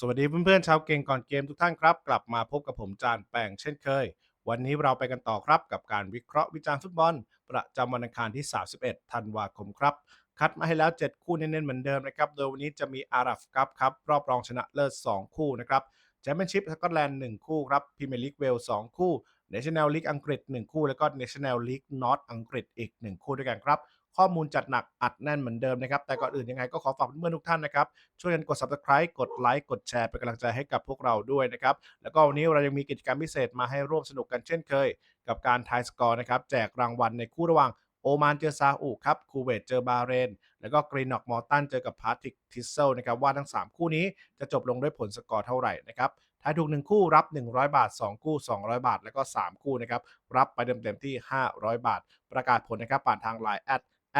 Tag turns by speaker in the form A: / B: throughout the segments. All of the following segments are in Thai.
A: สวัสดีเพื่อนๆชาวเก่งก่อนเกมทุกท่านครับ กลับมาพบกับผมจานแปงเช่นเคย วันนี้เราไปกันต่อครับกับการวิเคราะห์วิจารณ์ฟุตบอล ประจำวันอังคารที่ 31 ธันวาคมครับ คัดมาให้แล้ว 7 คู่เน้นๆเหมือนเดิมนะครับ โดยวันนี้จะมีอารับครับครับรอบรองชนะเลิศ 2 คู่นะครับแชมเปี้ยนชิพสกอตแลนด์1คู่ครับพรีเมียร์ลีกเวล2คู่เนชั่นแนลลีกอังกฤษ 1 คู่ แล้วก็เนชั่นแนลลีกนอตอังกฤษอีก 1 คู่ด้วยกันครับ ข้อมูลจัดหนักอัดแน่นเหมือนเดิมนะครับ แต่ก่อนอื่นยังไงก็ขอฝากเพื่อนๆทุกท่านนะครับ ช่วยกันกด subscribe กดไลค์กดแชร์เป็นกำลังใจให้กับพวกเราด้วยนะครับ แล้วก็วันนี้เรายังมีกิจกรรมพิเศษมาให้ร่วมสนุกกันเช่นเคย กับการทายสกอร์นะครับแจกรางวัลในคู่ระหว่างโอมานเจอซาอุครับคูเวตเจอบาเรน แล้วก็กรีนอกมอร์ตันเจอกับพาร์ติกทิสเซลนะครับว่าทั้ง 3 คู่นี้จะจบลงด้วยผลสกอร์เท่าไหร่นะครับทายถูก 1 คู่รับ 100 บาท 2 คู่ 200 บาท แล้วก็ 3 คู่นะครับรับไปเต็มๆที่ 500 บาท ประกาศผลนะครับผ่านทาง Line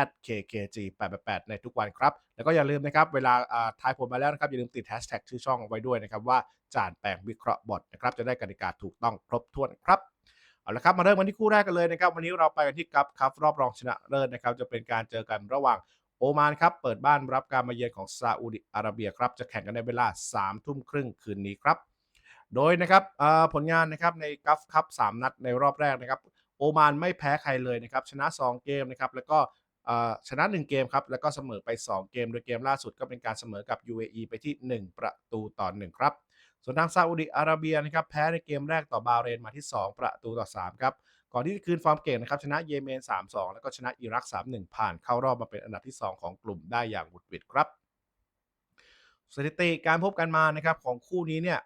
A: at kkg 888 ในทุกวันครับ แล้วก็อย่าลืมนะครับ เวลาทายผลมาแล้วนะครับ อย่าลืมติดแฮชแท็กชื่อช่องไว้ด้วยนะครับ ว่าจานแปลงวิเคราะห์บอทนะครับ จะได้กติกาถูกต้องครบถ้วนครับเอาละครับมาเริ่มกันที่คู่แรกกันเลยนะครับ วันนี้เราไปกันที่กัฟครับรอบรองชนะเลิศนะครับ จะเป็นการเจอกันระหว่างโอมานครับ เปิดบ้านรับการมาเยือนของซาอุดิอาระเบียครับ จะแข่งกันในเวลา3ทุ่มครึ่งคืนนี้ครับ โดยนะครับผลงานนะครับในกัฟครับ3นัดในรอบแรกนะครับ โอมานไม่แพ้ใครเลยนะครับ ชนะ 2 เกมนะครับ แล้วก็ ชนะ 1 เกมครับ แล้วก็เสมอไป 2 เกม โดยเกมล่าสุดก็เป็นการเสมอกับ UAE ไปที่ 1 ประตูต่อ 1 ครับ ส่วนทางซาอุดิอาระเบียนะครับแพ้ในเกมแรกต่อบาเรนมาที่ 2 ประตูต่อ 3 ครับ ก่อนที่จะคืนฟอร์มเก่งนะครับชนะเยเมน 3-2 แล้วก็ชนะอิรัก 3-1 ผ่านเข้ารอบมาเป็นอันดับที่ 2 ของกลุ่มได้อย่างบุดวิดครับสถิติการพบกันมานะครับของคู่นี้เนี่ย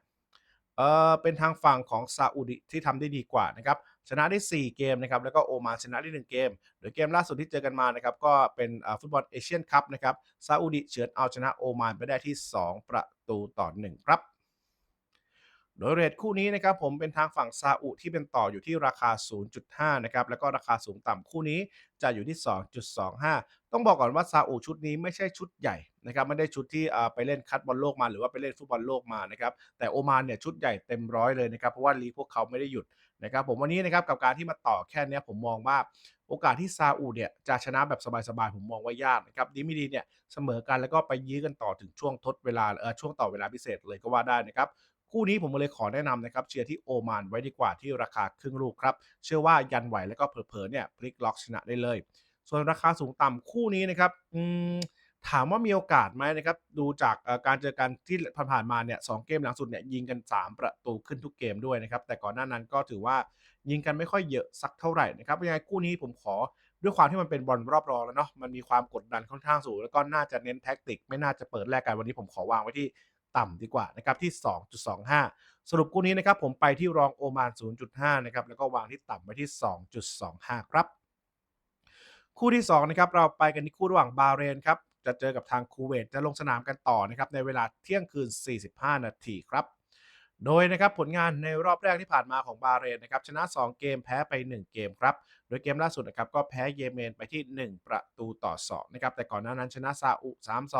A: เออเป็นทางฝั่งของซาอุดิที่ทำได้ดีกว่านะครับ ชนะได้ 4 เกมนะครับแล้วก็โอมานชนะได้ 1 เกม โดยเกมล่าสุดที่เจอกันมานะครับก็เป็นฟุตบอลเอเชียนคัพนะครับซาอุดิเฉือนเอาชนะโอมานไปได้ที่ 2 ประตูต่อ 1 ครับโดยเรทคู่นี้นะครับผมเป็นทางฝั่งซาอุที่เป็นต่ออยู่ที่ราคา 0.5 นะครับแล้วก็ราคาสูงต่ำคู่นี้จะอยู่ที่ 2.25 ต้องบอกก่อนว่าซาอุชุดนี้ไม่ใช่ชุดใหญ่นะครับไม่ได้ชุดที่ไปเล่นคัดบอลโลกมาหรือว่าไปเล่นฟุตบอลโลกมานะครับแต่โอมานเนี่ยชุดใหญ่เต็มร้อยเลยนะครับเพราะว่าลีพวกเขาไม่ได้หยุด นะครับผมวันนี้นะครับกับการที่มาต่อแค่นี้ผมมองว่าโอกาสที่ซาอุเนี่ยจะชนะแบบสบายๆ ผมมองว่ายากนะครับดีไม่ดีเนี่ยเสมอกันแล้วก็ไปยื้อกันต่อถึงช่วงทดเวลาเออช่วงต่อเวลาพิเศษเลยก็ว่าได้นะครับคู่นี้ผมเลยขอแนะนำนะครับเชียร์ที่โอมานไว้ดีกว่าที่ราคาครึ่งลูกครับ เชื่อว่ายันไหวแล้วก็เผลอๆเนี่ยพลิกล็อกชนะได้เลย ส่วนราคาสูงต่ำคู่นี้นะครับ ถามว่ามีโอกาสไหมนะครับ ดูจากการเจอกันที่ผ่านๆมาเนี่ยสเกมหลังสุดเนี่ยยิงกัน 3 ประตูขึ้นทุกเกมด้วยนะครับ แต่ก่อนหน้านั้นก็ถือว่ายิงกันไม่ค่อยเยอะสักเท่าไหร่นะครับยังไงคู่นี้ผมขอด้วยความที่มันเป็นบอลรอบรองแล้วเนาะมันมีความกดดันค่อนข้างสูง แล้วก็น่าจะเน้นแท็กติก ไม่น่าจะเปิดแลกกันวันนี้ผมขอวางไว้ที่ต่ำดีกว่านะครับที่ 2.25 สรุปคู่นี้นะครับผมไปที่รองโอมาน 0.5 นะครับแล้วก็วางที่ต่ำไว้ที่ 2.25 ครับ คู่ที่2นะครับเราไปกันที่คู่ระหว่างบาเรนครับ จะเจอกับทางคูเวตจะลงสนามกันต่อนะครับในเวลาเที่ยงคืน 45 นาทีครับ โดยนะครับผลงานในรอบแรกที่ผ่านมาของบาเรนนะครับชนะ 2 เกมแพ้ไป 1 เกมครับ โดยเกมล่าสุดนะครับก็แพ้เยเมนไปที่ 1 ประตูต่อ2นะครับแต่ก่อนหน้านั้นชนะซาอุ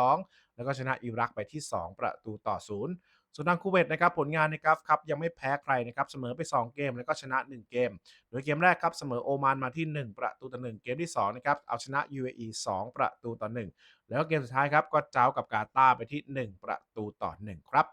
A: 3-2 แล้วก็ชนะอิรักไปที่ 2 ประตูต่อ 0 ส่วนทางคูเวตนะครับผลงานในกราฟครับยังไม่แพ้ใครนะครับเสมอไป 2 เกมแล้วก็ชนะ 1 เกม โดยเกมแรกครับเสมอโอมานมาที่ 1 ประตูต่อ1เกมที่2นะครับเอาชนะ UAE 2 ประตูต่อ1แล้วเกมสุดท้ายครับก็เจ้ากับกาตาไปที่ 1 ประตูต่อ1ครับ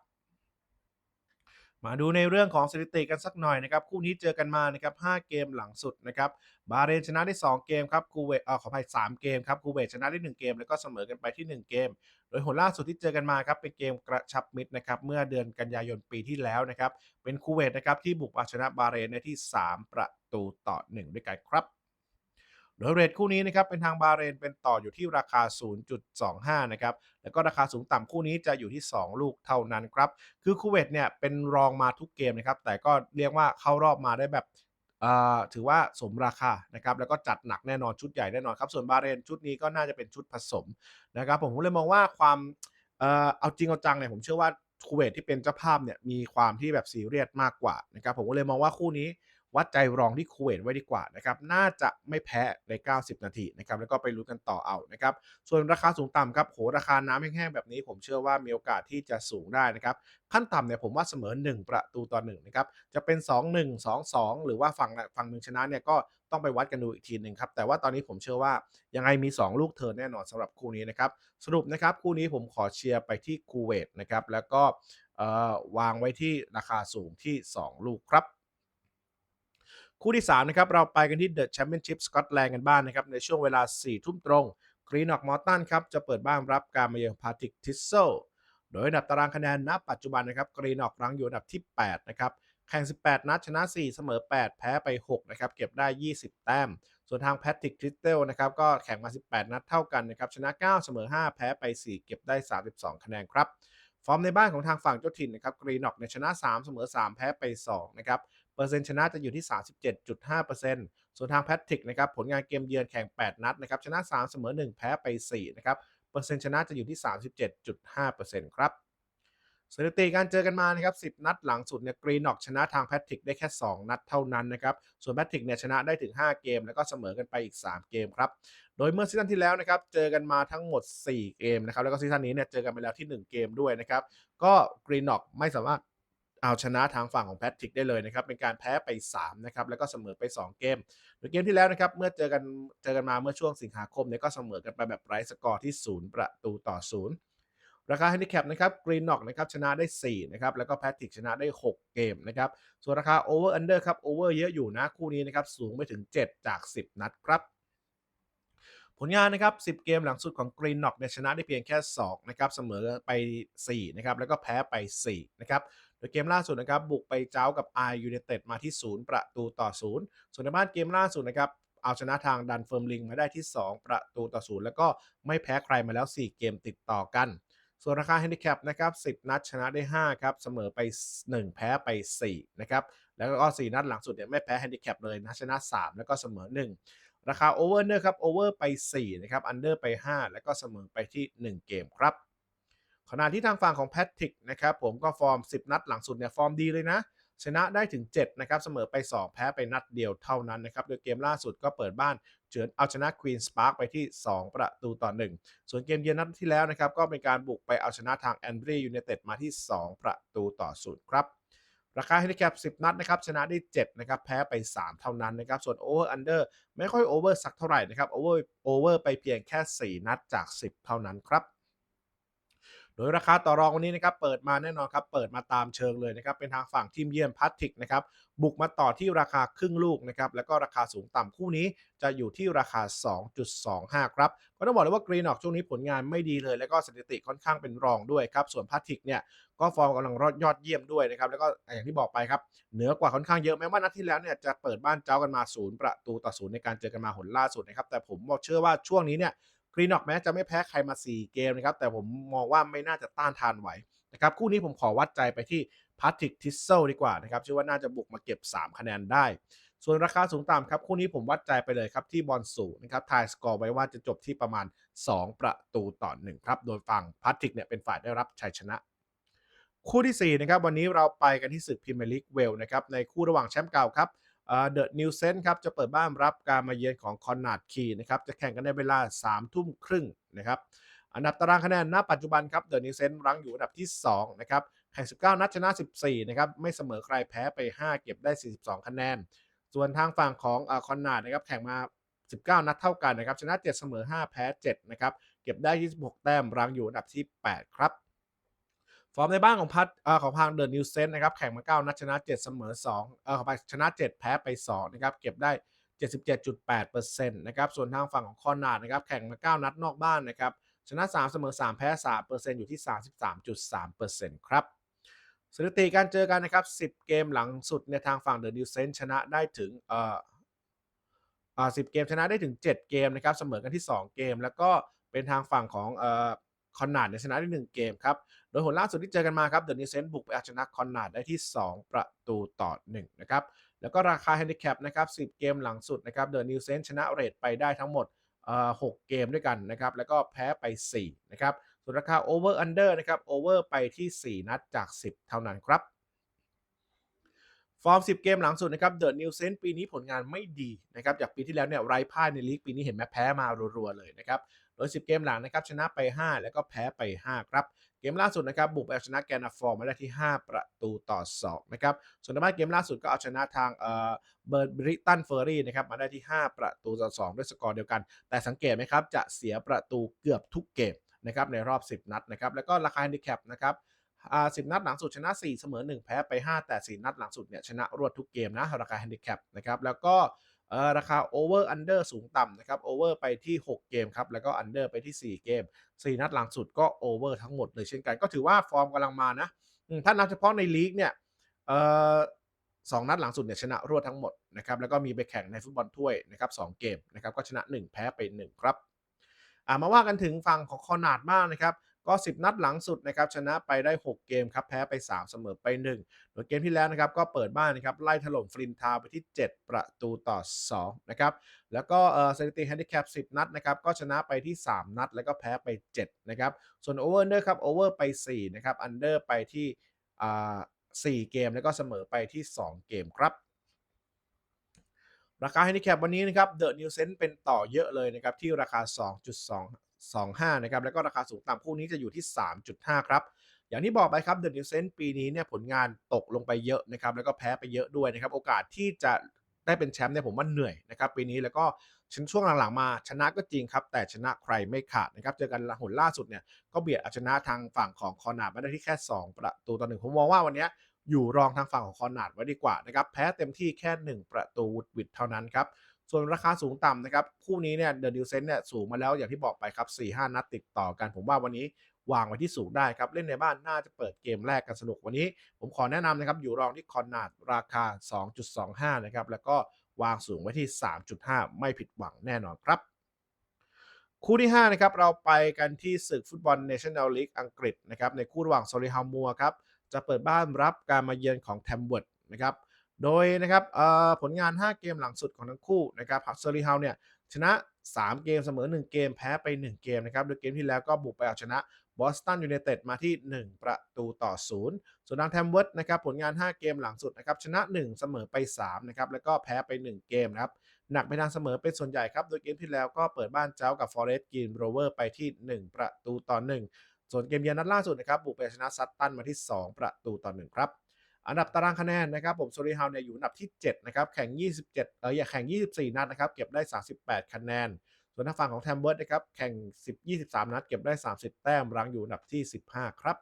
A: มาดูในเรื่องของสถิติกันสักหน่อยนะครับ คู่นี้เจอกันมานะครับ5เกมหลังสุดนะครับบาเรนชนะได้ 2 เกมครับคูเวตเออขออภัย3เกมครับคูเวตชนะได้ 1 เกม แล้วก็เสมอกันไปที่ 1 เกม โดยผลล่าสุดที่เจอกันมาครับเป็นเกมกระชับมิตรนะครับเมื่อเดือนกันยายนปีที่แล้วนะครับเป็นคูเวตนะครับที่บุกมาชนะบาเรนในที่ 3 ประตูต่อ 1 ด้วยกันครับโดยเรทคู่นี้นะครับเป็นทางบาเรนเป็นต่ออยู่ที่ราคา 0.25 นะครับ แล้วก็ราคาสูงต่ำคู่นี้จะอยู่ที่ 2 ลูกเท่านั้นครับ คือคูเวตเนี่ยเป็นรองมาทุกเกมนะครับ แต่ก็เรียกว่าเข้ารอบมาได้แบบ ถือว่าสมราคานะครับแล้วก็จัดหนักแน่นอนชุดใหญ่แน่นอนครับ ส่วนบาเรนชุดนี้ก็น่าจะเป็นชุดผสมนะครับผมเลยมองว่าความเอาจริงเอาจังเนี่ยผมเชื่อว่าคูเวตที่เป็นเจ้าภาพเนี่ยมีความที่แบบซีเรียสมากกว่านะครับผมก็เลยมองว่าคู่นี้ วัดใจรองที่คูเวตไว้ดีกว่านะครับน่าจะไม่แพ้ใน 90 นาทีนะครับแล้วก็ไปลุ้นกันต่อเอานะครับส่วนราคาสูงต่ำครับโหราคาน้ำแห้งๆแบบนี้ผมเชื่อว่ามีโอกาสที่จะสูงได้นะครับขั้นต่ำเนี่ยผมว่าเสมอ 1 ประตูต่อ1นะครับจะเป็น 2-1 2-2 หรือว่าฝั่งฝั่งหนึ่งชนะเนี่ยก็ต้องไปวัดกันดูอีกทีหนึ่งครับแต่ว่าตอนนี้ผมเชื่อว่ายังไงมี 2 ลูกเทิร์นแน่นอนสำหรับคู่นี้นะครับสรุปนะครับคู่นี้ผมขอเชียร์ไปที่คูเวตนะครับแล้วก็วางไว้ที่ราคาสูงที่ 2 ลูกครับ คู่ที่3นะครับเราไปกันที่ The Championship Scotland กันบ้างนนะครับในช่วงเวลา 4 ทุ่มตรงกรีนอกมอร์ตันครับจะเปิดบ้านรับการมาเยือนพาติกทิสโซโดยอันดับตารางคะแนนณปัจจุบันนะครับกรีนอกรั้งอยู่อันดับที่ 8 นะครับแข่ง 18 นัดชนะ 4 เสมอ 8 แพ้ไป 6 นะครับ เก็บได้ 20 แต้ม ส่วนทางแพทริกคริสเตลนะครับ ก็แข่งมา 18 นัดเท่ากันนะครับ ชนะ 9 เสมอ 5 แพ้ไป 4 เก็บได้ 32 คะแนนครับ ฟอร์มในบ้านของทางฝั่งเจ้าถิ่นนะครับ กรีนอกเนี่ยชนะ 3 เสมอ 3 แพ้ไป 2 นะครับ เปอร์เซ็นต์ชนะจะอยู่ที่ 37.5%ส่วนทางแพทริกนะครับผลงานเกมเยือนแข่ง 8 นัดนะครับชนะ 3 เสมอ 1 แพ้ไป 4 นะครับเปอร์เซ็นต์ชนะจะอยู่ที่ 37.5%ครับสถิติการเจอกันมานะครับ10 นัดหลังสุดเนี่ยกรีนอกชนะทางแพทริกได้แค่ 2 นัดเท่านั้นนะครับ ส่วนแพทริกเนี่ยชนะได้ถึง 5 เกม แล้วก็เสมอกันไปอีก 3 เกมครับ โดยเมื่อซีซั่นที่แล้วนะครับเจอกันมาทั้งหมด 4 เกมนะครับ แล้วก็ซีซั่นนี้เนี่ยเจอกันไปแล้วที่ 1 เกมด้วยนะครับ ก็กรีนอกไม่สามารถ เอาชนะทางฝั่งของแพทริกได้เลยนะครับ เป็นการแพ้ไป3นะครับแล้วก็เสมอไป 2 เกมโดยเกมที่แล้วนะครับ เมื่อเจอกันเจอกันมาเมื่อช่วงสิงหาคมเนี่ยก็เสมอกันไปแบบไร้สกอร์ที่ 0 ประตูต่อ 0ราคาแฮนดิแคปนะครับกรีนน็อกนะครับชนะได้ 4 นะครับ แล้วก็แพทริกชนะได้ 6 เกมนะครับ ส่วนราคาโอเวอร์อันเดอร์ครับโอเวอร์เยอะอยู่นะ คู่นี้นะครับ สูงไปถึง 7 จาก 10 นัดครับ ผลงานนะครับ 10 เกมหลังสุดของกรีนน็อกเนี่ยชนะได้เพียงแค่ 2 นะครับ เสมอไป 4 นะครับ แล้วก็แพ้ไป 4 นะครับ โดยเกมล่าสุดนะครับบุกไปเจ้ากับ i u ยู i เต็ดมาที่ 0 ประตูต่อ 0 ส่วนในบ้านเกมล่าสุดนะครับเอาชนะทางดันเฟิร์มลิงมาได้ที่ 2 ประตูต่อ 0 แล้วก็ไม่แพ้ใครมาแล้ว 4 เกมติดต่อกัน ส่วนราคาแฮนดิแคปนะครับ 10 นัดชนะได้ 5 ครับ เสมอไป 1 แพ้ไป 4 นะครับ แล้วก็ 4 นัดหลังสุดเนี่ยไม่แพ้แฮนดิแคปเลยนะ ชนะ 3 แล้วก็เสมอ 1 ราคาโอเวอร์เนอร์ครับโอเวอร์ไป 4 นะครับ อันเดอร์ไป 5 แล้วก็เสมอไปที่ 1 เกมครับ ขณะที่ทางฝั่งของแพทริกนะครับผมก็ฟอร์ม 10 นัดหลังสุดเนี่ยฟอร์มดีเลยนะ ชนะได้ถึง 7 นะครับ เสมอไป 2 แพ้ไปนัดเดียวเท่านั้นนะครับ โดยเกมล่าสุดก็เปิดบ้านเจือนเอาชนะควีนสปาร์กไปที่ 2 ประตูต่อ 1 ส่วนเกมเยือนนัดที่แล้วนะครับ ก็เป็นการบุกไปเอาชนะทางแอนดรียู i นเต็ดมาที่ 2 ประตูต่อ0ครับราคาแฮนดิแคป10 นัดนะครับชนะได้ 7 นะครับ แพ้ไป 3 เท่านั้นนะครับ ส่วนโอเวอร์อันเดอร์ไม่ค่อยโอเวอร์สักเท่าไหร่นะครับโอเวอร์โอเวอร์ไปเพียงแค่ 4 นัดจาก 10 เท่านั้นครับ โดยราคาต่อรองวันนี้นะครับเปิดมาแน่นอนครับเปิดมาตามเชิงเลยนะครับเป็นทางฝั่งทีมเยือนพัทริกนะครับบุกมาต่อที่ราคาครึ่งลูกนะครับแล้วก็ราคาสูงต่ำคู่นี้จะอยู่ที่ราคา 2.25 ครับก็ต้องบอกเลยว่ากรีนออกช่วงนี้ผลงานไม่ดีเลย แล้วก็สถิติค่อนข้างเป็นรองด้วยครับส่วนพัทริกเนี่ยก็ฟอร์มกำลังรอดยอดเยี่ยมด้วยนะครับแล้วก็อย่างที่บอกไปครับเหนือกว่าค่อนข้างเยอะแม้ว่านัดที่แล้วเนี่ยจะเปิดบ้านเจ้ากันมา0ประตูต่อ0ในการเจอกันมาหนล่าสุดนะครับแต่ผมบอกเชื่อว่าช่วงนี้เนี่ย กรีนออกแม้จะไม่แพ้ใครมา 4 เกมนะครับ แต่ผมมองว่าไม่น่าจะต้านทานไหวนะครับ คู่นี้ผมขอวัดใจไปที่พาทริกทิสเซลดีกว่านะครับเชื่อว่าน่าจะบุกมาเก็บ 3 คะแนนได้ ส่วนราคาสูงต่ำครับ คู่นี้ผมวัดใจไปเลยครับ ที่บอลสูงนะครับทายสกอร์ไว้ว่าจะจบที่ประมาณ 2 ประตูต่อ1ครับโดยฝั่งพาทริกเนี่ยเป็นฝ่ายได้รับชัยชนะคู่ที่4นะครับวันนี้เราไปกันที่ศึกพรีเมียร์ลีกเวลนะครับในคู่ระหว่างแชมป์เก่าครับ เดอะนิวเซนครับจะเปิดบ้านรับการมาเยือนของคอนนาร์ดคีนะครับจะแข่งกันในเวลา3ทุ่มครึ่งนะครับอันดับตารางคะแนนณปัจจุบันครับเดอะนิวเซนรั้งอยู่อันดับที่ 2 นะครับ แข่ง 19 นัดชนะ 14 นะครับ ไม่เสมอใครแพ้ไป 5 เก็บได้ 42 คะแนน ส่วนทางฝั่งของคอนนาร์ดนะครับแข่งมา 19 นัดเท่ากันนะครับ ชนะ 7 เสมอ 5 แพ้ 7 นะครับ เก็บได้ 26 แต้มรั้งอยู่อันดับที่ 8 ครับ ฟอร์มในบ้านของพัทของทางเดอะนิวเซนนะครับแข่งมา9นัดชนะ 7 เสมอ2เออขอไปชนะ 7 แพ้ไป2นะครับเก็บได้ 77.8%นะครับส่วนทางฝั่งของคอนนาดนะครับแข่งมา 9 นัดนอกบ้านนะครับชนะ 3 เสมอ 3 แพ้ 3%อยู่ที่ 33.3%ครับสถิติการเจอกันนะครับ 10 เกมหลังสุดในทางฝั่งเดอะนิวเซนชนะได้ถึงเอ่ออ่า10เกมชนะได้ถึง 7 เกมนะครับเสมอกันที่ 2 เกม แล้วก็เป็นทางฝั่งของเอ่อ คอนนาร์ดเนี่ยชนะได้1เกมครับ โดยผลล่าสุดที่เจอกันมาครับเดอะนิวเซนบุกไปเอาชนะคอนนาร์ดได้ที่ 2 ประตูต่อ 1 นะครับ แล้วก็ราคาแฮนดิแคปนะครับ10 เกมหลังสุดนะครับเดอะนิวเซนชนะเรทไปได้ทั้งหมดเอ่อ6เกมด้วยกันนะครับ แล้วก็แพ้ไป 4 นะครับ ส่วนราคาโอเวอร์อันเดอร์นะครับโอเวอร์ไปที่ 4 นัดจาก 10 เท่านั้นครับฟอร์ม 10 เกมหลังสุดนะครับเดอะนิวเซนปีนี้ผลงานไม่ดีนะครับ จากปีที่แล้วเนี่ยไร้พ่ายในลีกปีนี้เห็นไหมแพ้มารัวๆเลยนะครับ โดย 10 เกมหลังนะครับชนะไป 5 แล้วก็แพ้ไป 5 ครับ เกมล่าสุดนะครับบุกไปเอาชนะแกนาฟอร์มาได้ที่ 5 ประตูต่อ 2 นะครับ ส่วนในบ้านเกมล่าสุดก็เอาชนะทางเอ่อเบิร์ดบริตันเฟอร์รี่นะครับมาได้ที่ 5 ประตูต่อ 2 ด้วยสกอร์เดียวกัน แต่สังเกตไหมครับจะเสียประตูเกือบทุกเกมนะครับในรอบ 10 นัดนะครับแล้วก็ราคาแฮนดิแคปนะครับอ่า10นัดหลังสุดชนะ 4 เสมอ 1 แพ้ไป 5 แต่ 4 นัดหลังสุดเนี่ยชนะรวดทุกเกมนะราคา Handicap นะครับแล้วก็ ราคา Over Under สูงต่ำนะครับ Over ไปที่ 6 เกมครับ แล้วก็ Under ไปที่ 4 เกม 4 นัดหลังสุดก็ Over ทั้งหมดเลยเช่นกัน ก็ถือว่าฟอร์มกำลังมานะ ถ้านับเฉพาะในลีกเนี่ยสองนัดหลังสุดเนี่ยชนะรวดทั้งหมดนะครับ แล้วก็มีไปแข่งในฟุตบอลถ้วยนะครับสองเกมนะครับ ก็ชนะ 1 แพ้ไป 1 ครับ มาว่ากันถึงฝั่งของคอนาดบ้างนะครับ ก็ 10 นัดหลังสุดนะครับชนะไปได้ 6 เกมครับแพ้ไป 3 เสมอไป1โดยเกมที่แล้วนะครับก็เปิดบ้านนะครับไล่ถล่มฟลินทาวไปที่ 7 ประตูต่อ2นะครับแล้วก็เออสถิติแฮนดิแคป10 นัดนะครับก็ชนะไปที่ 3 นัด แล้วก็แพ้ไป7นะครับส่วนโอเวอร์เนอร์ครับโอเวอร์ไป4นะครับอันเดอร์ไปที่อ่า4เกมแล้วก็เสมอไปที่ 2 เกมครับราคา Handicap วันนี้นะครับเดอะนิวเซนเป็นต่อเยอะเลยนะครับที่ราคา 2.25นะครับแล้วก็ราคาสูงต่ำคู่นี้จะอยู่ที่ 3.5 ครับ อย่างที่บอกไปครับเดอะนิวเซนปีนี้เนี่ยผลงานตกลงไปเยอะนะครับแล้วก็แพ้ไปเยอะด้วยนะครับโอกาสที่จะได้เป็นแชมป์เนี่ยผมว่าเหนื่อยนะครับปีนี้แล้วก็ช่วงหลังๆมาชนะก็จริงครับ แต่ชนะใครไม่ขาดนะครับเจอกันหนล่าสุดเนี่ยก็เบียดเอาชนะทางฝั่งของคอนาดมาได้ที่แค่ 2 ประตูต่อหนึ่งผมมองว่าวันนี้อยู่รองทางฝั่งของคอนาดไว้ดีกว่านะครับแพ้เต็มที่แค่ 1 ประตูวุดวิดเท่านั้นครับ ส่วนราคาสูงต่ำนะครับ คู่นี้เนี่ยเดอะดิวเซนเนี่ยสูงมาแล้วอย่างที่บอกไปครับ 4-5 นัดติดต่อกัน ผมว่าวันนี้วางไว้ที่สูงได้ครับ เล่นในบ้านน่าจะเปิดเกมแรกกันสนุกวันนี้ ผมขอแนะนำนะครับ อยู่รองที่คอนนาดราคา 2.25 นะครับ แล้วก็วางสูงไว้ที่ 3.5 ไม่ผิดหวังแน่นอนครับ คู่ที่ 5 นะครับ เราไปกันที่ศึกฟุตบอลเนชั่นแนลลีกอังกฤษนะครับในคู่ระหว่างโซลิฮามัวครับจะเปิดบ้านรับการมาเยือนของแทมเวิร์ดนะครับ โดยนะครับผลงาน 5 เกมหลังสุดของทั้งคู่นะครับเซอร์ลีฮาเนี่ยชนะ 3 เกมเสมอ 1 เกมแพ้ไป 1 เกมนะครับโดยเกมที่แล้วก็บุกไปเอาชนะบอสตันยูไนเต็ดมาที่ 1 ประตูต่อ 0 ส่วนทางแทมเวิร์ดนะครับผลงาน 5 เกมหลังสุดนะครับชนะ 1 เสมอไป3นะครับแล้วก็แพ้ไป 1 เกมนะครับหนักไปทางเสมอเป็นส่วนใหญ่ครับ โดยเกมที่แล้วก็เปิดบ้านเจ้ากับฟอเรสต์กินโรเวอร์ไปที่ 1 ประตูต่อ 1 ส่วนเกมเยือนนัดล่าสุดนะครับบุกไปชนะซัตตันมาที่ 2 ประตูต่อ 1 ครับ อันดับตารางคะแนนนะครับผมโซลิฮาวเนี่ยอยู่อันดับที่ 7 นะครับ แข่ง 27เอออย่าแข่ง 24 นัดนะครับ เก็บได้ 38 คะแนน ส่วนทางฝั่งของแทมเบิร์ดนะครับ แข่ง 10 23 นัด เก็บได้ 30 แต้ม รังอยู่อันดับที่ 15 ครับ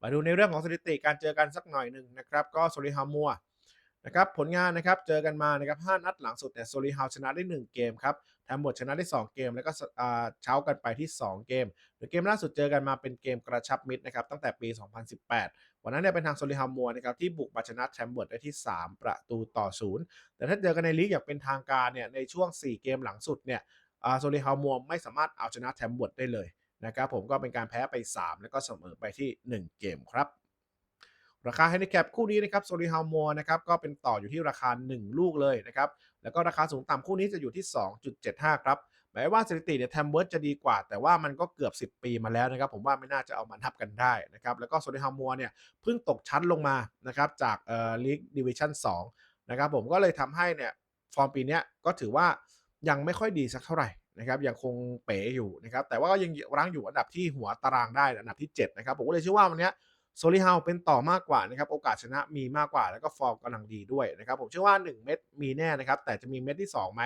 A: มาดูในเรื่องของสถิติการเจอกันสักหน่อยหนึ่งนะครับ ก็โซลิฮาวมัวนะครับผลงานนะครับเจอกันมานะครับ5นัดหลังสุดเนี่ยโซลิฮาวชนะได้ 1 เกมครับแทมบดชนะได้ 2 เกม แล้วก็เช้ากันไปที่ 2 เกมโดยเกมล่าสุดเจอกันมาเป็นเกมกระชับมิตรนะครับตั้งแต่ปี 2018 วันนั้นเนี่ยเป็นทางโซลิฮาวมัวนะครับที่บุกมาชนะแทมบดได้ที่ 3 ประตูต่อ0แต่ถ้าเจอกันในลีกอย่างเป็นทางการเนี่ยในช่วง 4 เกมหลังสุดเนี่ยโซลิฮาวมัวไม่สามารถเอาชนะแทมบดได้เลยนะครับผมก็เป็นการแพ้ไป 3 แล้วก็เสมอไปที่ 1 เกมครับราคา Handicap คู่นี้นะครับโซลิฮาวมัวนะครับก็เป็นต่ออยู่ที่ราคา 1 ลูกเลยนะครับ แล้วก็ราคาสูงต่ำคู่นี้จะอยู่ที่ 2.75 ครับ หมายว่าสถิติเนี่ยแทมเบิร์ดจะดีกว่า แต่ว่ามันก็เกือบ 10 ปีมาแล้วนะครับ ผมว่าไม่น่าจะเอามาทับกันได้นะครับ แล้วก็โซลิฮาวมัวเนี่ยเพิ่งตกชั้นลงมานะครับจากเอ่อลีกดิวิชั่น2นะครับผมก็เลยทำให้เนี่ยฟอร์มปีนี้ก็ถือว่ายังไม่ค่อยดีสักเท่าไหร่นะครับยังคงเป๋อยู่นะครับแต่ว่าก็ยังรั้งอยู่อันดับที่หัวตารางได้อันดับที่7นะครับผมก็เลยเชื่อว่าวันนี้โซลิฮาวเป็นต่อมากกว่านะครับโอกาสชนะมีมากกว่าแล้วก็ฟอร์มกำลังดีด้วยนะครับผมเชื่อว่า 1 เม็ดมีแน่นะครับแต่จะมีเม็ดที่ 2 ไหม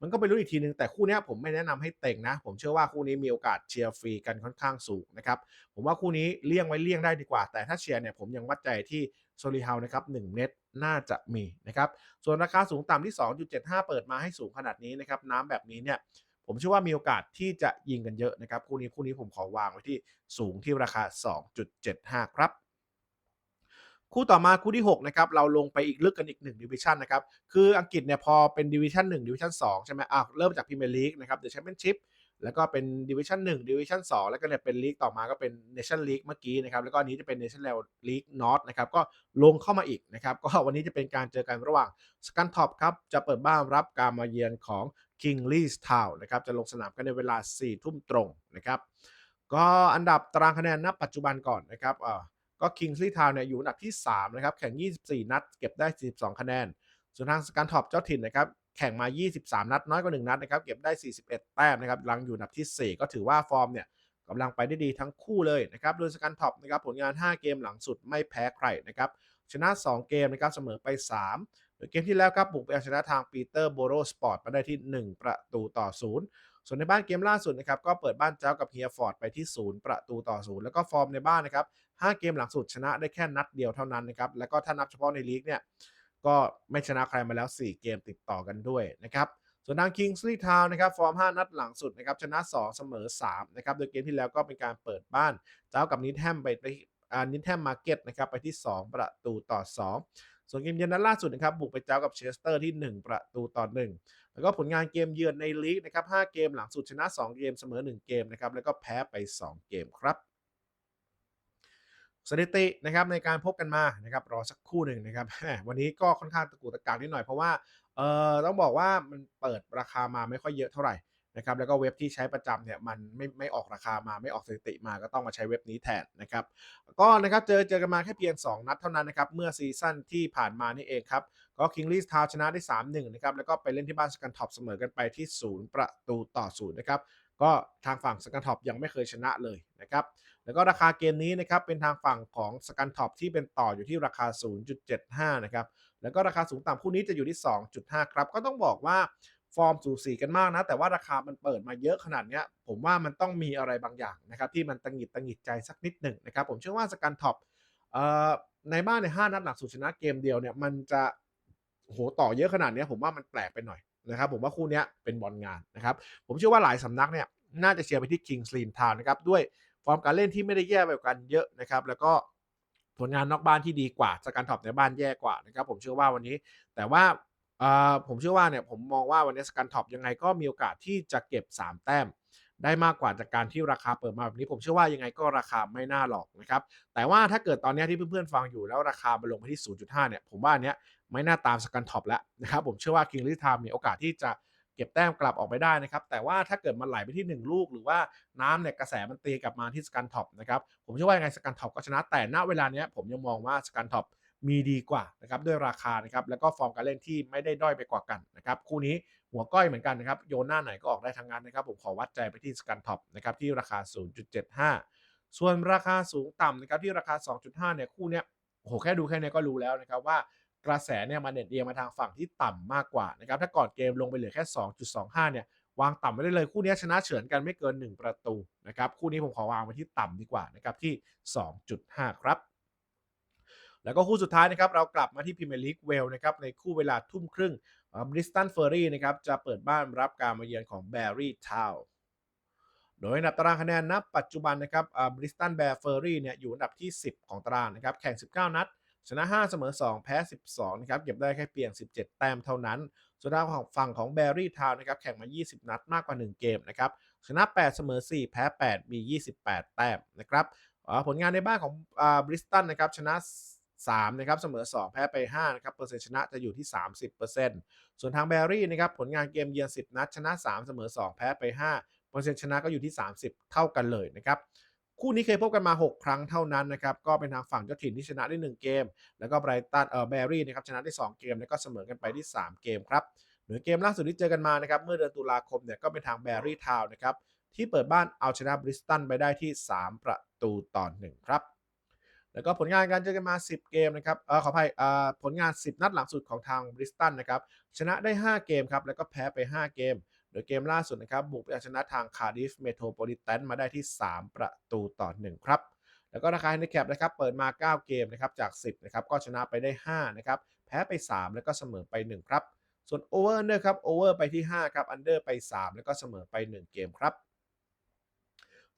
A: มันก็ไปรู้อีกทีนึงแต่คู่นี้ผมไม่แนะนำให้เต็งนะ ผมเชื่อว่าคู่นี้มีโอกาสเชียร์ฟรีกันค่อนข้างสูงนะครับผมว่าคู่นี้เลี่ยงไว้เลี่ยงได้ดีกว่า แต่ถ้าเชียร์เนี่ยผมยังวัดใจที่โซลิฮาวนะครับ1เม็ดน่าจะมีนะครับส่วนราคาสูงต่ำที่ 2.75 เปิดมาให้สูงขนาดนี้นะครับน้ำแบบนี้เนี่ยผมเชื่อว่ามีโอกาสที่จะยิงกันเยอะนะครับคู่นี้คู่นี้ผมขอวางไว้ที่สูงที่ราคา 2.75 ครับ คู่ต่อมาคู่ที่6นะครับเราลงไปอีกลึกกันอีก1ดิวิชันนะครับคืออังกฤษเนี่ยพอเป็นดิวิชัน1ดิวิชัน2ใช่ไหมอะเริ่มจากพรีเมียร์ลีกนะครับเดอะแชมเปี้ยนชิพแล้วก็เป็นดิวิชัน1ดิวิชัน2แล้วก็เนี่ยเป็นลีกต่อมาก็เป็นเนชั่นลีกเมื่อกี้นะครับแล้วก็อันนี้จะเป็นเนชั่นลีกนอตนะครับก็ลงเข้ามาอีกนะครับก็วันนี้จะเป็นการเจอกันระหว่างสกันท็อปครับจะเปิดบ้านรับการมาเยือนของ King l e s Town นะครับจะลงสนามกันในเวลา4ทุ่มตรงนะครับก็อันดับตารางคะแนนณปัจจุบันก่อนนะครับอ่า ก็ Kingsley Town เนี่ยอยู่อันดับที่ 3 นะครับ แข่ง 24 นัด เก็บได้ 42 คะแนน ส่วนทางสกันท็อปเจ้าถิ่นนะครับ แข่งมา 23 นัด น้อยกว่า 1 นัดนะครับ เก็บได้ 41 แต้มนะครับลังอยู่อันดับที่ 4 ก็ถือว่าฟอร์มเนี่ยกำลังไปได้ดีทั้งคู่เลยนะครับโดยสกันท็อปนะครับผลงาน 5 เกมหลังสุดไม่แพ้ใครนะครับชนะ 2 เกมนะครับเสมอไป 3 โดยเกมที่แล้วครับบุกไปเอาชนะทางปีเตอร์โบโรสปอร์ตมาได้ที่ 1 ประตูต่อ 0ส่วนในบ้านเกมล่าสุดนะครับก็เปิดบ้านเจ้ากับเฮียฟอร์ดไปที่ 0 ประตูต่อ 0 แล้วก็ฟอร์มในบ้านนะครับ 5 เกมหลังสุดชนะได้แค่นัดเดียวเท่านั้นนะครับแล้วก็ถ้านับเฉพาะในลีกเนี่ยก็ไม่ชนะใครมาแล้ว 4 เกมติดต่อกันด้วยนะครับส่วนทาง Kingsley Town นะครับฟอร์ม 5 นัดหลังสุดนะครับชนะ 2 เสมอ3นะครับโดยเกมที่แล้วก็เป็นการเปิดบ้าน เจ้ากับนิทแฮมไปไปอ่านิทแฮมมาร์เก็ตนะครับไปที่ 2 ประตูต่อ 2ส่วนเกมเยือนนัดล่าสุดนะครับบุกไปเจ้ากับเชสเตอร์ที่ 1 ประตูต่อ 1 แล้วก็ผลงานเกมเยือนในลีกนะครับ5เกมหลังสุดชนะ 2 เกมเสมอ 1 เกมนะครับแล้วก็แพ้ไป 2 เกมครับ สถิตินะครับในการพบกันมานะครับรอสักครู่หนึ่งนะครับวันนี้ก็ค่อนข้างตะกุตะกักนิดหน่อยเพราะว่าเอ่อต้องบอกว่ามันเปิดราคามาไม่ค่อยเยอะเท่าไหร่นะครับแล้วก็เว็บที่ใช้ประจำเนี่ยมันไม่ไม่ออกราคามาไม่ออกสถิติมาก็ต้องมาใช้เว็บนี้แทนนะครับก็นะครับเจอเจอกันมาแค่เพียง 2 นัดเท่านั้นนะครับเมื่อซีซั่นที่ผ่านมานี่เองครับก็คิงลีสทาวชนะได้ 3-1 นะครับแล้วก็ไปเล่นที่บ้านสกันท็อปเสมอกันไปที่ 0 ประตูต่อ 0 นะครับ ก็ทางฝั่งสกันท็อปยังไม่เคยชนะเลยนะครับ แล้วก็ราคาเกมนี้นะครับเป็นทางฝั่งของสกันท็อปที่เป็นต่ออยู่ที่ราคา 0.75 นะครับ แล้วก็ราคาสูงต่ำคู่นี้จะอยู่ที่ 2.5 ครับ ก็ต้องบอกว่าฟอร์มสูสีกันมากนะ แต่ว่าราคามันเปิดมาเยอะขนาดนี้ผมว่ามันต้องมีอะไรบางอย่างนะครับที่มันตังหิดตังหิดใจสักนิดหนึ่งนะครับ ผมเชื่อว่าสกันท็อปในบ้านใน 5 นัดหลังสุดชนะเกมเดียวเนี่ยมันจะโหต่อเยอะขนาดนี้ผมว่ามันแปลกไปหน่อย นะครับผมว่าคู่นี้เป็นบอลงานนะครับผมเชื่อว่าหลายสำนักเนี่ยน่าจะเชียร์ไปที่ Kings Lynn Town นะครับ ด้วยฟอร์มการเล่นที่ไม่ได้แย่ไปกันเยอะนะครับ แล้วก็ผลงานนอกบ้านที่ดีกว่าสกันท็อปในบ้านแย่กว่านะครับ ผมเชื่อว่าวันนี้ แต่ว่าผมเชื่อว่าเนี่ยผมมองว่าวันนี้สกันท็อปยังไงก็มีโอกาสที่จะเก็บ 3 แต้ม ได้มากกว่าจากการที่ราคาเปิดมาแบบนี้ ผมเชื่อว่ายังไงก็ราคาไม่น่าหลอกนะครับแต่ว่าถ้าเกิดตอนนี้ที่เพื่อนๆฟังอยู่แล้วราคามันลงไปที่ 0.5 เนี่ยผมว่าเนี้ย ไม่น่าตามสกันท็อปแล้วนะครับผมเชื่อว่าคิงลิทามมีโอกาสที่จะเก็บแต้มกลับออกไปได้นะครับ แต่ว่าถ้าเกิดมันไหลไปที่ 1 ลูก หรือว่าน้ำเนี่ยกระแสมันตีกลับมาที่สกันท็อปนะครับผมเชื่อว่ายังไงสกันท็อปก็ชนะแต่ณเวลาเนี้ยผมยังมองว่าสกันท็อปมีดีกว่านะครับด้วยราคานะครับแล้วก็ฟอร์มการเล่นที่ไม่ได้ด้อยไปกว่ากันนะครับคู่นี้หัวก้อยเหมือนกันนะครับโยนหน้าไหนก็ออกได้ทั้งนั้นนะครับ ผมขอวัดใจไปที่สกันท็อปนะครับที่ราคา 0.75 ส่วนราคาสูงต่ำนะครับที่ราคา 2.5เนี่ยคู่เนี้ยโอ้โหแค่ดูแค่นี้ก็รู้แล้วนะครับว่า กระแสเนี่ยมันเน็ตเอียงมาทางฝั่งที่ต่ำมากกว่านะครับถ้าก่อนเกมลงไปเหลือแค่ 2.25 เนี่ยวางต่ำไว้ได้เลยคู่นี้ชนะเฉือนกันไม่เกิน 1 ประตูนะครับคู่นี้ผมขอวางไว้ที่ต่ำดีกว่านะครับที่ 2.5 ครับ แล้วก็คู่สุดท้ายนะครับเรากลับมาที่พรีเมียร์ลีกเวลนะครับในคู่เวลาทุ่มครึ่งบริสตันเฟอร์รี่นะครับจะเปิดบ้านรับการมาเยือนของแบรี่ทาวโดยอันดับตารางคะแนนนับปัจจุบันนะครับบริสตันแบร์เฟอร์รี่เนี่ยอยู่อันดับที่ 10 ของตารางนะครับแข่ง 19 นัด ชนะ 5 เสมอ 2 แพ้ 12 นะครับ เก็บได้แค่เพียง 17 แต้มเท่านั้น ส่วนทางของฝั่งของแบรี่ทาวนะครับ แข่งมา 20 นัดมากกว่า 1 เกมนะครับ ชนะ 8 เสมอ 4 แพ้ 8 มี 28 แต้มนะครับ ผลงานในบ้านของบริสตันนะครับ ชนะ 3 นะครับ เสมอ 2 แพ้ไป 5 นะครับ เปอร์เซ็นต์ชนะจะอยู่ที่ 30%ส่วนทางแบรี่นะครับ ผลงานเกมเยือน 10 นัด ชนะ 3 เสมอ 2 แพ้ไป 5 เปอร์เซ็นต์ชนะก็อยู่ที่ 30 เท่ากันเลยนะครับ คู่นี้เคยพบกันมา 6 ครั้งเท่านั้นนะครับ ก็เป็นทางฝั่งเจ้าถิ่นที่ชนะได้ 1 เกม แล้วก็ไบรตันเอ่อแบรี่นะครับชนะได้ 2 เกม แล้วก็เสมอกันไปที่ 3 เกมครับหรือเกมล่าสุดที่เจอกันมานะครับเมื่อเดือนตุลาคมเนี่ยก็เป็นทางแบรี่ทาวน์นะครับที่เปิดบ้านเอาชนะบริสตันไปได้ที่ 3 ประตูต่อ1ครับแล้วก็ผลงานการเจอกันมา 10 เกมนะครับเออขออภัยเอ่อผลงาน 10 นัดหลังสุดของทางบริสตันนะครับชนะได้ 5 เกมครับแล้วก็แพ้ไป 5 เกม โดยเกมล่าสุดนะครับบุกไปเอาชนะทางคาร์ดิฟเมโทรโพลิแตนมาได้ที่ 3 ประตูต่อ 1 ครับ แล้วก็ราคาแฮนดิแคปนะครับเปิดมา 9 เกมนะครับจาก 10นะครับก็ชนะไปได้ 5 นะครับ แพ้ไป 3 แล้วก็เสมอไป 1 ครับ ส่วนโอเวอร์อันอร์ครับโอเวอร์ไปที่ 5 ครับอันเดอร์ไป 3 แล้วก็เสมอไป 1 เกมครับ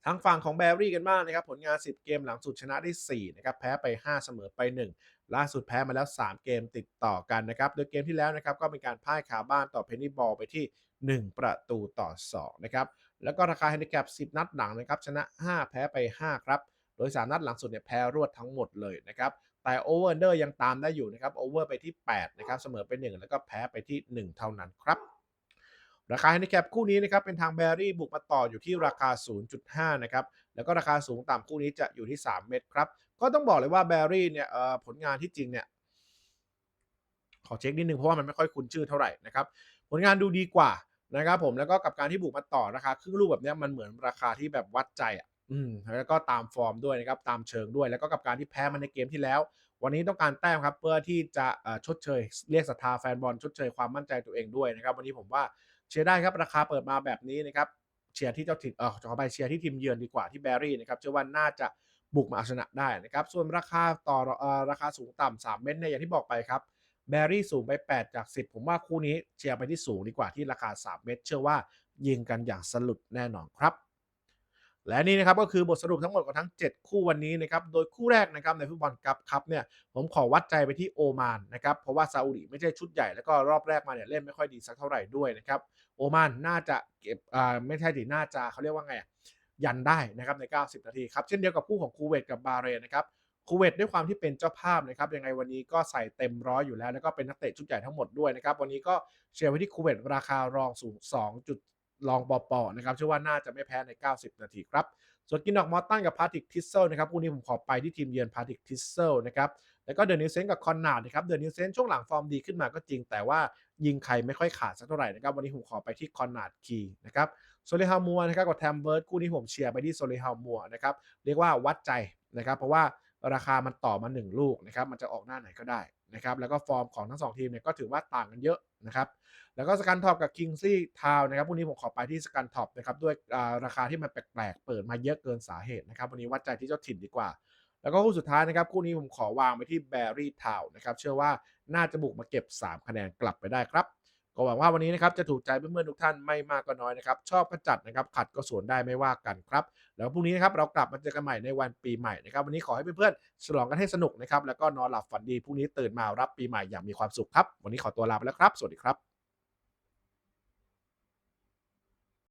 A: ทางฝั่งของแบรี่กันบ้างนะครับผลงาน 10 เกมหลังสุดชนะได้ 4 นะครับ แพ้ไป 5 เสมอไป 1 ล่าสุดแพ้มาแล้ว 3 เกมติดต่อกันนะครับ โดยเกมที่แล้วนะครับก็เป็นการพ่ายคาบ้านต่อเพนนีบอลไปที่ 1 ประตูต่อ 2 นะครับ แล้วก็ราคาแฮนดิแคป 10 นัดหลังนะครับ ชนะ 5 แพ้ไป 5 ครับ โดย 3 นัดหลังสุดเนี่ยแพ้รวดทั้งหมดเลยนะครับ แต่โอเวอร์เดอร์ยังตามได้อยู่นะครับ โอเวอร์ไปที่ 8 นะครับ เสมอไป 1 แล้วก็แพ้ไปที่ 1 เท่านั้นครับ ราคาแฮนดิแคปคู่นี้นะครับ เป็นทางแบรี่บุกมาต่ออยู่ที่ราคา 0.5 นะครับ แล้วก็ราคาสูงต่ำคู่นี้จะอยู่ที่ 3 เม็ดครับ ก็ต้องบอกเลยว่าแบรี่เนี่ยผลงานที่จริงเนี่ยขอเช็คนิดนึงเพราะว่ามันไม่ค่อยคุ้นชื่อเท่าไหร่นะครับผลงานดูดีกว่า นะครับผมแล้วก็กับการที่บุกมาต่อราคาครึ่งลูกแบบนี้มันเหมือนราคาที่แบบวัดใจอะอืมแล้วก็ตามฟอร์มด้วยนะครับตามเชิงด้วย แล้วก็กับการที่แพ้มาในเกมที่แล้ว วันนี้ต้องการแต้มครับเพื่อที่จะชดเชย เรียกศรัทธาแฟนบอลชดเชยความมั่นใจตัวเองด้วยนะครับวันนี้ผมว่าเชียร์ได้ครับราคาเปิดมาแบบนี้นะครับเชียร์ที่เจ้าถิ่นเออขอไปเชียร์ที่ทีมเยือนดีกว่าที่แบรี่นะครับเชื่อว่าน่าจะบุกมาเอาชนะได้นะครับส่วนราคาต่อเอ่อราคาสูงต่ำ3เม็ดเนี่ยอย่างที่บอกไปครับ แบรี่สูงไป 8 จาก 10 ผมว่าคู่นี้เชียร์ไปที่สูงดีกว่าที่ราคา 3 เม็ดเชื่อว่ายิงกันอย่างสลุดแน่นอนครับ และนี่นะครับก็คือบทสรุปทั้งหมดของทั้ง 7 คู่วันนี้นะครับ โดยคู่แรกนะครับในฟุตบอลกัปครับเนี่ยผมขอวัดใจไปที่โอมานนะครับ เพราะว่าซาอุดิไม่ใช่ชุดใหญ่แล้วก็รอบแรกมาเนี่ยเล่นไม่ค่อยดีสักเท่าไหร่ด้วยนะครับ โอมานน่าจะเก็บอ่าไม่ใช่ดิน่าจะเขาเรียกว่าไงอะยันได้นะครับใน 90 นาทีครับเช่นเดียวกับคู่ของคูเวตกับบาเรนนะครับ คูเวตด้วยความที่เป็นเจ้าภาพนะครับยังไงวันนี้ก็ใส่เต็มร้อยอยู่แล้ว แล้วก็เป็นนักเตะชุดใหญ่ทั้งหมดด้วยนะครับวันนี้ก็เชียร์ไว้ที่คูเวตราคารองสูง2จุดรองปอปอนะครับเชื่อว่าน่าจะไม่แพ้ใน 90 นาทีครับ ส่วนกินดอกมอตตันกับพาติกทิสเซลนะครับคู่นี้ผมขอไปที่ทีมเยือนพาติกทิสเซลนะครับแล้วก็เดนิวเซนกับคอนนาดนะครับเดนิวเซนช่วงหลังฟอร์มดีขึ้นมาก็จริง แต่ว่ายิงใครไม่ค่อยขาดสักเท่าไหร่นะครับวันนี้ผมขอไปที่คอนนาดคีนะครับโซเลฮามัวนะครับกับแทมเบิร์ดคู่นี้ผมเชียร์ไปที่โซเลฮามัวนะครับเรียกว่าวัดใจนะครับเพราะว่า ราคามันต่อมา 1 ลูกนะครับมันจะออกหน้าไหนก็ได้นะครับแล้วก็ฟอร์มของทั้ง 2 ทีมเนี่ยก็ถือว่าต่างกันเยอะนะครับแล้วก็สกันท็อปกับคิงซี่ทาวนะครับพวกนี้ผมขอไปที่สกันท็อปนะครับด้วยราคาที่มันแปลกๆ เปิดมาเยอะเกินสาเหตุนะครับวันนี้วัดใจที่เจ้าถิ่นดีกว่า แล้วก็คู่สุดท้ายนะครับคู่นี้ผมขอวางไปที่แบรี่ทาวนะครับเชื่อว่าน่าจะบุกมาเก็บ 3 คะแนนกลับไปได้ครับ ก็หวังว่าวันนี้นะครับจะถูกใจเพื่อนๆทุกท่านไม่มากก็น้อยนะครับ ชอบก็จัดนะครับ ขัดก็สวนได้ไม่ว่ากันครับ แล้วพรุ่งนี้นะครับเรากลับมาเจอกันใหม่ในวันปีใหม่นะครับ วันนี้ขอให้เพื่อนๆฉลองกันให้สนุกนะครับ แล้วก็นอนหลับฝันดีพรุ่งนี้ตื่นมารับปีใหม่อย่างมีความสุขครับ วันนี้ขอตัวลาไปแล้วครับ สวัสดีครับ